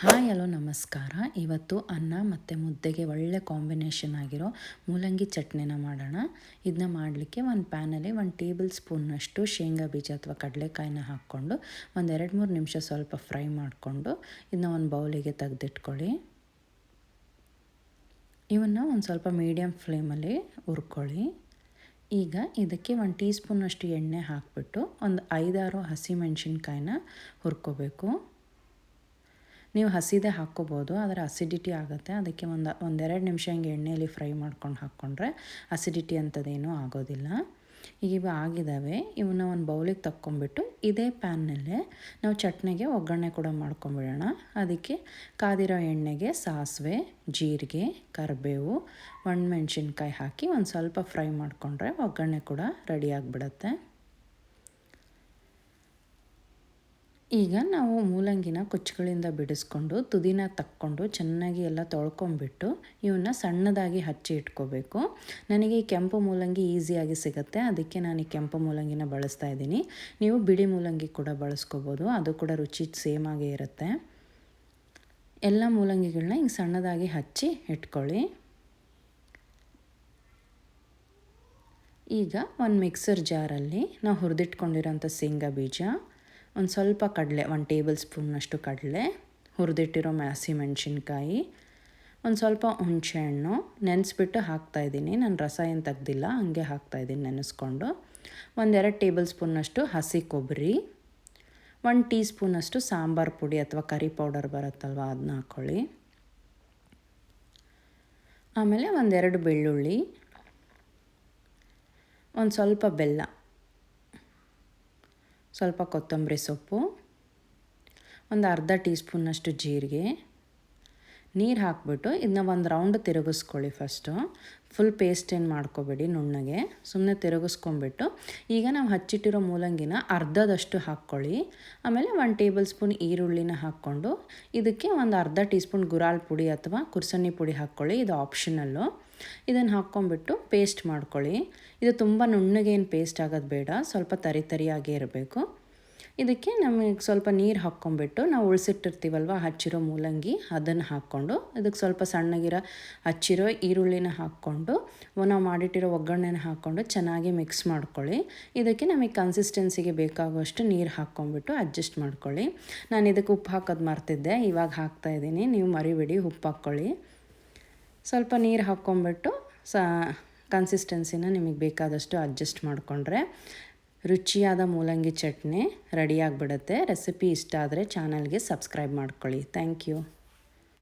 Hi, hello, ನಮಸ್ಕಾರ. ಇವತ್ತು ಅನ್ನ ಮತ್ತು ಮುದ್ದೆಗೆ ಒಳ್ಳೆ ಕಾಂಬಿನೇಷನ್ ಆಗಿರೋ ಮೂಲಂಗಿ ಚಟ್ನಿನ ಮಾಡೋಣ. ಇದನ್ನ ಮಾಡಲಿಕ್ಕೆ ಒಂದು ಪ್ಯಾನಲ್ಲಿ ಒಂದು ಟೇಬಲ್ ಸ್ಪೂನ್ನಷ್ಟು ಶೇಂಗಾ ಬೀಜ ಅಥವಾ ಕಡಲೆಕಾಯಿನ ಹಾಕ್ಕೊಂಡು ಒಂದು ಎರಡು ಮೂರು ನಿಮಿಷ ಸ್ವಲ್ಪ ಫ್ರೈ ಮಾಡಿಕೊಂಡು ಇದನ್ನ ಒಂದು ಬೌಲಿಗೆ ತೆಗೆದಿಟ್ಕೊಳ್ಳಿ. ಇವನ್ನು ಒಂದು ಸ್ವಲ್ಪ ಮೀಡಿಯಮ್ ಫ್ಲೇಮಲ್ಲಿ ಹುರ್ಕೊಳ್ಳಿ. ಈಗ ಇದಕ್ಕೆ ಒಂದು ಟೀ ಸ್ಪೂನಷ್ಟು ಎಣ್ಣೆ ಹಾಕಿಬಿಟ್ಟು ಒಂದು ಐದಾರು ಹಸಿಮೆಣ್ಸಿನ್ಕಾಯಿನ ಹುರ್ಕೋಬೇಕು. ನೀವು ಹಸಿದೇ ಹಾಕ್ಕೋಬೋದು ಆದರೆ ಅಸಿಡಿಟಿ ಆಗುತ್ತೆ. ಅದಕ್ಕೆ ಒಂದು, ಒಂದೆರಡು ನಿಮಿಷ ಹಿಂಗೆ ಎಣ್ಣೆಯಲ್ಲಿ ಫ್ರೈ ಮಾಡ್ಕೊಂಡು ಹಾಕ್ಕೊಂಡ್ರೆ ಅಸಿಡಿಟಿ ಅಂಥದ್ದೇನೂ ಆಗೋದಿಲ್ಲ. ಈಗ ಇವು ಆಗಿದ್ದಾವೆ ಇವನ್ನ ಒಂದು ಬೌಲಿಗೆ ತಕ್ಕೊಂಬಿಟ್ಟು ಇದೇ ಪ್ಯಾನ್ನಲ್ಲೇ ನಾವು ಚಟ್ನಿಗೆ ಒಗ್ಗರಣೆ ಕೂಡ ಮಾಡ್ಕೊಂಬಿಡೋಣ ಅದಕ್ಕೆ ಕಾದಿರೋ ಎಣ್ಣೆಗೆ ಸಾಸಿವೆ, ಜೀರಿಗೆ, ಕರಿಬೇವು, ಒಣಮೆಣ್ಸಿನ್ಕಾಯಿ ಹಾಕಿ ಒಂದು ಸ್ವಲ್ಪ ಫ್ರೈ ಮಾಡಿಕೊಂಡ್ರೆ ಒಗ್ಗರಣೆ ಕೂಡ ರೆಡಿ ಆಗಿಬಿಡುತ್ತೆ. ಈಗ ನಾವು ಮೂಲಂಗಿನ ಕುಚ್ಚುಗಳಿಂದ ಬಿಡಿಸ್ಕೊಂಡು, ತುದಿನ ತಕ್ಕೊಂಡು ಚೆನ್ನಾಗಿ ಎಲ್ಲ ತೊಳ್ಕೊಂಬಿಟ್ಟು ಇವನ್ನ ಸಣ್ಣದಾಗಿ ಹಚ್ಚಿ ಇಟ್ಕೋಬೇಕು. ನನಗೆ ಈ ಕೆಂಪು ಮೂಲಂಗಿ ಈಸಿಯಾಗಿ ಸಿಗುತ್ತೆ. ಅದಕ್ಕೆ ನಾನು ಈ ಕೆಂಪು ಮೂಲಂಗಿನ ಬಳಸ್ತಾ ಇದ್ದೀನಿ. ನೀವು ಬಿಳಿ ಮೂಲಂಗಿ ಕೂಡ ಬಳಸ್ಕೋಬೋದು. ಅದು ಕೂಡ ರುಚಿ ಸೇಮ್ ಆಗೇ ಇರುತ್ತೆ. ಎಲ್ಲ ಮೂಲಂಗಿಗಳನ್ನ ಹಿಂಗೆ ಸಣ್ಣದಾಗಿ ಹಚ್ಚಿ ಇಟ್ಕೊಳ್ಳಿ. ಈಗ ಒಂದು ಮಿಕ್ಸರ್ ಜಾರಲ್ಲಿ ನಾವು ಹುರಿದಿಟ್ಕೊಂಡಿರೋಂಥ ಶೇಂಗಾ ಬೀಜ ಒಂದು ಸ್ವಲ್ಪ ಕಡಲೆ, ಒಂದು ಟೇಬಲ್ ಸ್ಪೂನ್ನಷ್ಟು ಕಡಲೆ, ಹುರಿದಿಟ್ಟಿರೋ ಮ್ಯಾಸಿ ಮೆಣಸಿನ್ಕಾಯಿ, ಒಂದು ಸ್ವಲ್ಪ ಹುಣಸೆಹಣ್ಣು ನೆನೆಸ್ಬಿಟ್ಟು ಹಾಕ್ತಾಯಿದ್ದೀನಿ ನಾನು ರಸ ಏನು ತೆಗ್ದಿಲ್ಲ, ಹಂಗೆ ಹಾಕ್ತಾಯಿದ್ದೀನಿ ನೆನೆಸ್ಕೊಂಡು. ಒಂದೆರಡು ಟೇಬಲ್ ಸ್ಪೂನ್ನಷ್ಟು ಹಸಿ ಕೊಬ್ಬರಿ ಒಂದು ಟೀ ಸ್ಪೂನಷ್ಟು ಸಾಂಬಾರು ಪುಡಿ ಅಥವಾ ಕರಿ ಪೌಡರ್ ಬರುತ್ತಲ್ವ ಅದನ್ನ ಹಾಕ್ಕೊಳ್ಳಿ ಆಮೇಲೆ ಒಂದೆರಡು ಬೆಳ್ಳುಳ್ಳಿ, ಒಂದು ಸ್ವಲ್ಪ ಬೆಲ್ಲ. ಸ್ವಲ್ಪ ಕೊತ್ತಂಬರಿ ಸೊಪ್ಪು, ಒಂದು ಅರ್ಧ ಟೀ ಸ್ಪೂನಷ್ಟು ಜೀರಿಗೆ, ನೀರು ಹಾಕ್ಬಿಟ್ಟು ಇದನ್ನ ಒಂದು ರೌಂಡ್ ತಿರುಗಿಸ್ಕೊಳ್ಳಿ ಫಸ್ಟು ಫುಲ್ ಪೇಸ್ಟ್ ಏನು ಮಾಡ್ಕೋಬೇಡಿ ನುಣ್ಣಗೆ. ಸುಮ್ಮನೆ ತಿರುಗಿಸ್ಕೊಂಬಿಟ್ಟು ಈಗ ನಾವು ಹಚ್ಚಿಟ್ಟಿರೋ ಮೂಲಂಗಿನ ಅರ್ಧದಷ್ಟು ಹಾಕ್ಕೊಳ್ಳಿ. ಆಮೇಲೆ ಒಂದು ಟೇಬಲ್ ಸ್ಪೂನ್ ಈರುಳ್ಳಿನ ಹಾಕ್ಕೊಂಡು ಇದಕ್ಕೆ ಒಂದು ಅರ್ಧ ಟೀ ಸ್ಪೂನ್ ಗುರಾಳ್ ಪುಡಿ ಅಥವಾ ಕುರ್ಸನ್ನಿ ಪುಡಿ ಹಾಕ್ಕೊಳ್ಳಿ. ಇದು ಆಪ್ಷನಲ್ಲು ಇದನ್ನು ಹಾಕ್ಕೊಂಬಿಟ್ಟು ಪೇಸ್ಟ್ ಮಾಡ್ಕೊಳ್ಳಿ. ಇದು ತುಂಬ ನುಣ್ಣಗೇನು ಪೇಸ್ಟ್ ಆಗೋದು ಬೇಡ, ಸ್ವಲ್ಪ ತರಿ ತರಿಯಾಗೇ ಇರಬೇಕು. ಇದಕ್ಕೆ ನಮಗೆ ಸ್ವಲ್ಪ ನೀರು ಹಾಕ್ಕೊಂಬಿಟ್ಟು ನಾವು ಉಳಿಸಿಟ್ಟಿರ್ತೀವಲ್ವ, ಹಚ್ಚಿರೋ ಮೂಲಂಗಿ, ಅದನ್ನು ಹಾಕ್ಕೊಂಡು, ಇದಕ್ಕೆ ಸ್ವಲ್ಪ ಸಣ್ಣಗಿರೋ ಹಚ್ಚಿರೋ ಈರುಳ್ಳಿನ ಹಾಕ್ಕೊಂಡು, ನಾವು ಮಾಡಿಟ್ಟಿರೋ ಒಗ್ಗರಣೆನ ಹಾಕ್ಕೊಂಡು ಚೆನ್ನಾಗಿ ಮಿಕ್ಸ್ ಮಾಡ್ಕೊಳ್ಳಿ. ಇದಕ್ಕೆ ನಮಗೆ ಕನ್ಸಿಸ್ಟೆನ್ಸಿಗೆ ಬೇಕಾಗುವಷ್ಟು ನೀರು ಹಾಕ್ಕೊಂಬಿಟ್ಟು ಅಡ್ಜಸ್ಟ್ ಮಾಡ್ಕೊಳ್ಳಿ. ನಾನು ಇದಕ್ಕೆ ಉಪ್ಪು ಹಾಕೋದು ಮರ್ತಿದ್ದೆ, ಇವಾಗ ಹಾಕ್ತಾಯಿದ್ದೀನಿ ನೀವು ಮರಿಬೇಡಿ, ಉಪ್ಪು ಹಾಕ್ಕೊಳ್ಳಿ. ಸ್ವಲ್ಪ ನೀರು ಹಾಕ್ಕೊಂಬಿಟ್ಟು ಸ ಕನ್ಸಿಸ್ಟೆನ್ಸಿನ ನಿಮಗೆ ಬೇಕಾದಷ್ಟು ಅಡ್ಜಸ್ಟ್ ಮಾಡಿಕೊಂಡ್ರೆ ರುಚಿಯಾದ ಮೂಲಂಗಿ ಚಟ್ನಿ ರೆಡಿಯಾಗಿಬಿಡುತ್ತೆ ರೆಸಿಪಿ ಇಷ್ಟ ಆದರೆ ಚಾನಲ್ಗೆ ಸಬ್ಸ್ಕ್ರೈಬ್ ಮಾಡ್ಕೊಳ್ಳಿ. Thank you